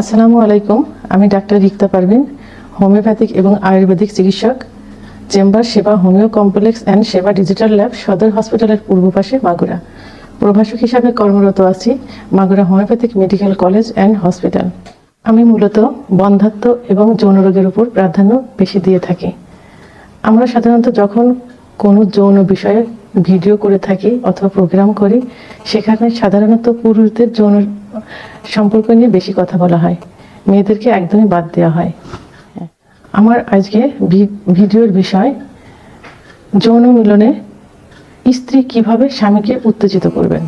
আসসালামু আলাইকুম, আমি ডাক্তার রিক্তা পারভিন, হোমিওপ্যাথিক এবং আয়ুর্বেদিক চিকিৎসক, chamber Sheba homeo complex and Sheba digital lab সদর হসপিটালের পূর্ব পাশে মাগুরা। প্রভাষক হিসাবে কর্মরত আছি Magura homoeopathic medical college and hospital. আমি মূলত বন্ধাত্ম এবং যৌন রোগের উপর প্রাধান্য বেশি দিয়ে থাকি। আমরা সাধারণত যখন কোনো যৌন বিষয়ে ভিডিও করে থাকি অথবা প্রোগ্রাম করি, সেখানে সাধারণত পুরুষদের যৌন সম্পর্ক নিয়ে বেশি কথা বলা হয়। মেয়েদেরকে একদমই বাদ দেওয়া হয়। আমার আজকে ভিডিওর বিষয়, যৌন মিলনে স্ত্রী কীভাবে স্বামীকে উত্তেজিত করবেন?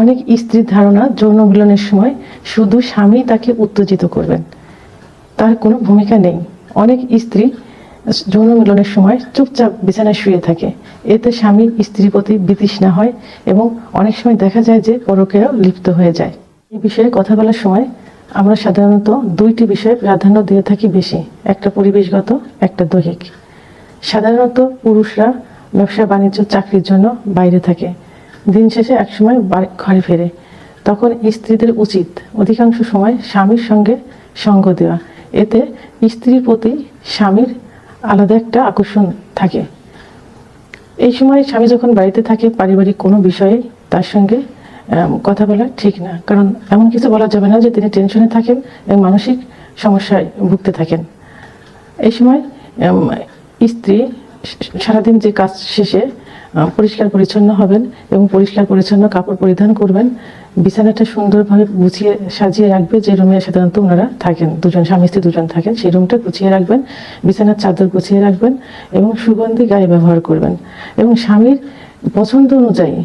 অনেক স্ত্রীর ধারণা যৌন মিলনের সময় শুধু স্বামী তাকে উত্তেজিত করবেন। তার কোনো ভূমিকা নেই। অনেক স্ত্রী যৌন মিলনের সময় চুপচাপ বিছানায় শুয়ে থাকে। এতে স্বামী স্ত্রীর প্রতি বিতৃষ্ণা হয় এবং অনেক সময় দেখা যায় যে পরকেও লিপ্ত হয়ে যায়। এই বিষয়ে কথা বলার সময় আমরা সাধারণত দুইটি বিষয়ে প্রাধান্য দিয়ে থাকি বেশি, একটা পরিবেশগত, একটা দৈহিক। সাধারণত পুরুষরা ব্যবসা, বাণিজ্য, চাকরির জন্য বাইরে থাকে। দিন শেষে একসময় ঘরে ফেরে। তখন স্ত্রীদের উচিত অধিকাংশ সময় স্বামীর সঙ্গে সঙ্গ দেওয়া। এতে স্ত্রীর প্রতি স্বামীর আলাদা একটা আকর্ষণ থাকে। এই সময় স্বামী যখন বাড়িতে থাকে, পারিবারিক কোনো বিষয়ে তার সঙ্গে কথা বলা ঠিক না। কারণ এমন কিছু বলা যাবে না যে তিনি টেনশনে থাকেন এবং মানসিক সমস্যায় ভুগতে থাকেন। এই সময় স্ত্রী সারাদিন যে কাজ শেষে পরিষ্কার পরিচ্ছন্ন হবেন এবং পরিষ্কার পরিচ্ছন্ন কাপড় পরিধান করবেন। বিছানাটা সুন্দরভাবে গুছিয়ে সাজিয়ে রাখবে যে রুমে সাধারণত ওনারা থাকেন। দুজন স্বামী স্ত্রী দুজন থাকেন, সেই রুমটা গুছিয়ে রাখবেন। বিছানার চাদর গুছিয়ে রাখবেন এবং সুগন্ধি গায়ে ব্যবহার করবেন এবং স্বামীর পছন্দ অনুযায়ী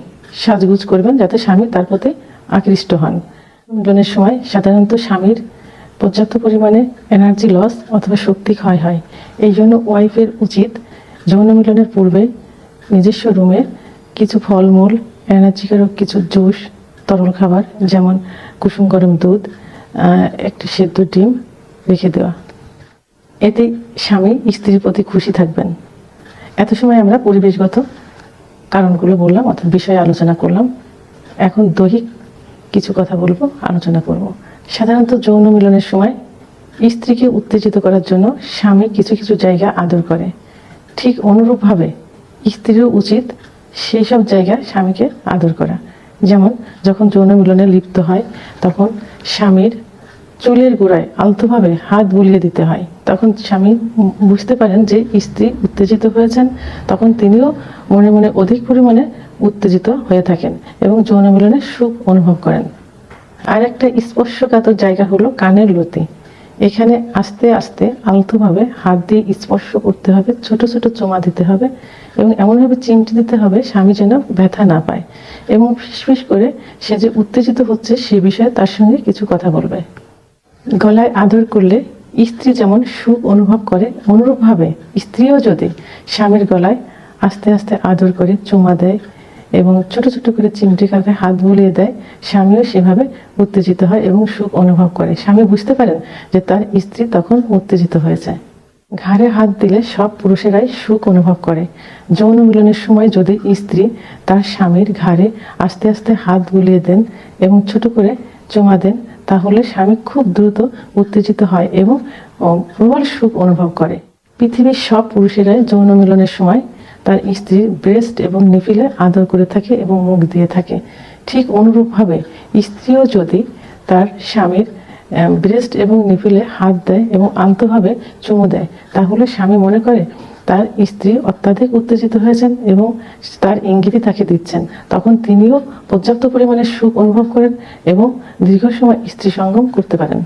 সাজগুজ করবেন যাতে স্বামী তার প্রতি আকৃষ্ট হন। মিলনের সময় সাধারণত স্বামীর পর্যাপ্ত পরিমাণে এনার্জি লস অথবা শক্তি ক্ষয় হয়। এই জন্য ওয়াইফের উচিত যৌন মিলনের পূর্বে নিজস্ব রুমে কিছু ফলমূল এনার্জিকারক কিছু জুস, তরল খাবার, যেমন কুসুম গরম দুধ একটি সেদ্ধ ডিম রেখে দেওয়া। এতে স্বামী স্ত্রীর প্রতি খুশি থাকবেন। এত সময় আমরা পরিবেশগত কারণগুলো বললাম, অর্থাৎ বিষয়ে আলোচনা করলাম। এখন দৈহিক কিছু কথা বলব, আলোচনা করব। সাধারণত যৌন মিলনের সময় স্ত্রীকে উত্তেজিত করার জন্য স্বামী কিছু কিছু জায়গা আদর করে। ঠিক অনুরূপভাবে স্ত্রীরও উচিত সেই সব জায়গায় স্বামীকে আদর করা। যেমন যখন যৌন মিলনে লিপ্ত হয়, তখন স্বামীর চুলের গোড়ায় আলতোভাবে হাত বুলিয়ে দিতে হয়। তখন স্বামী বুঝতে পারেন যে স্ত্রী উত্তেজিত হয়েছেন, তখন তিনিও মনে মনে অধিক পরিমাণে উত্তেজিত হয়ে থাকেন এবং যৌন মিলনে সুখ অনুভব করেন। আর একটা স্পর্শকাতর জায়গা হলো কানের লতি। এখানে আস্তে আস্তে আলতোভাবে হাত দিয়ে স্পর্শ করতে হবে, ছোট ছোট চোমা দিতে হবে এবং এমনভাবে চিমটি দিতে হবে স্বামী যেন ব্যথা না পায় এবং ফিসফিস করে সে যে উত্তেজিত হচ্ছে সে বিষয়ে তার সঙ্গে কিছু কথা বলবে। গলায় আদর করলে স্ত্রী যেমন সুখ অনুভব করে, অনুরূপভাবে স্ত্রীও যদি স্বামীর গলায় আস্তে আস্তে আদর করে, চুমা দেয় এবং ছোট ছোট করে চিমটি কাঁধে হাত বুলিয়ে দেয়। স্বামীও সেভাবে উত্তেজিত হয় এবং সুখ অনুভব করে। স্বামী বুঝতে পারেন যে তার স্ত্রী তখন উত্তেজিত হয়েছে। ঘাড়ে হাত দিলে সব পুরুষেরাই সুখ অনুভব করে। যৌন মিলনের সময় যদি স্ত্রী তার স্বামীর ঘাড়ে আস্তে আস্তে হাত বুলিয়ে দেন এবং ছোট করে চুমা দেন, তাহলে স্বামী খুব দ্রুত উত্তেজিত হয় এবং প্রবল সুখ অনুভব করে। পৃথিবীর সব পুরুষেরাই যৌন মিলনের সময় তার স্ত্রীর ব্রেস্ট এবং নিফিলে আদর করে থাকে এবং মুখ দিয়ে থাকে। ঠিক অনুরূপভাবে স্ত্রীও যদি তার স্বামীর ব্রেস্ট এবং নিফিলে হাত দেয় এবং আলতোভাবে চুমু দেয়, তাহলে স্বামী মনে করে তার স্ত্রী অত্যাধিক উত্তেজিত হয়েছেন এবং তার ইঙ্গিতই তাকে দিচ্ছেন। তখন তিনিও পর্যাপ্ত পরিমাণে সুখ অনুভব করেন এবং দীর্ঘ সময় স্ত্রী সঙ্গম করতে পারেন।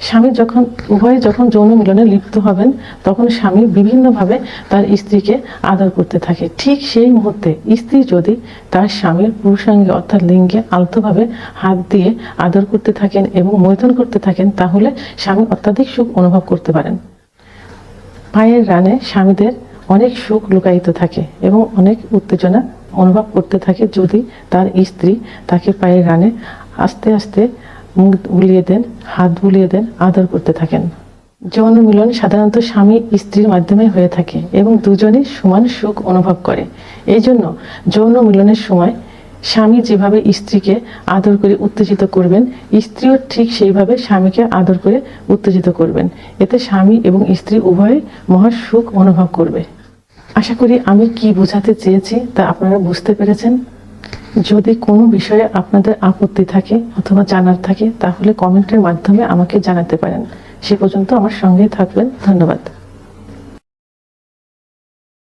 স্বামী যখন, উভয়ে যখন যৌন মিলনে লিপ্ত হবেন, তখন স্বামী বিভিন্নভাবে তার স্ত্রীকে আদর করতে থাকে। ঠিক সেই মুহূর্তে স্ত্রী যদি তার স্বামীর পুরুষাঙ্গে অর্থাৎ লিঙ্গে আলতোভাবে হাত দিয়ে আদর করতে থাকেন এবং মৈথন করতে থাকেন, তাহলে স্বামী অত্যাধিক সুখ অনুভব করতে পারেন। পায়ের রানে স্বামীদের অনেক সুখ লুকায়িত থাকে এবং অনেক উত্তেজনা অনুভব করতে থাকে যদি তার স্ত্রী তাকে পায়ের রানে আস্তে আস্তে মুখ বুলিয়ে দেন হাত বুলিয়ে দেন আদর করতে থাকেন। যৌন মিলন সাধারণত স্বামী, স্ত্রীর মাধ্যমে হয়ে থাকে এবং দুজনেই সমান সুখ অনুভব করে। এই জন্য যৌন মিলনের সময় স্বামী যেভাবে স্ত্রীকে আদর করে উত্তেজিত করবেন, স্ত্রীও ঠিক সেইভাবে স্বামীকে আদর করে উত্তেজিত করবেন। এতে স্বামী এবং স্ত্রী উভয়ই মহা সুখ অনুভব করবে। আশা করি আমি কি বোঝাতে চেয়েছি তা আপনারা বুঝতে পেরেছেন। যদি কোনো বিষয়ে আপনাদের আপত্তি থাকে অথবা জানার থাকে, তাহলে কমেন্টের মাধ্যমে আমাকে জানাতে পারেন। সে পর্যন্ত আমার সঙ্গে থাকবেন। ধন্যবাদ।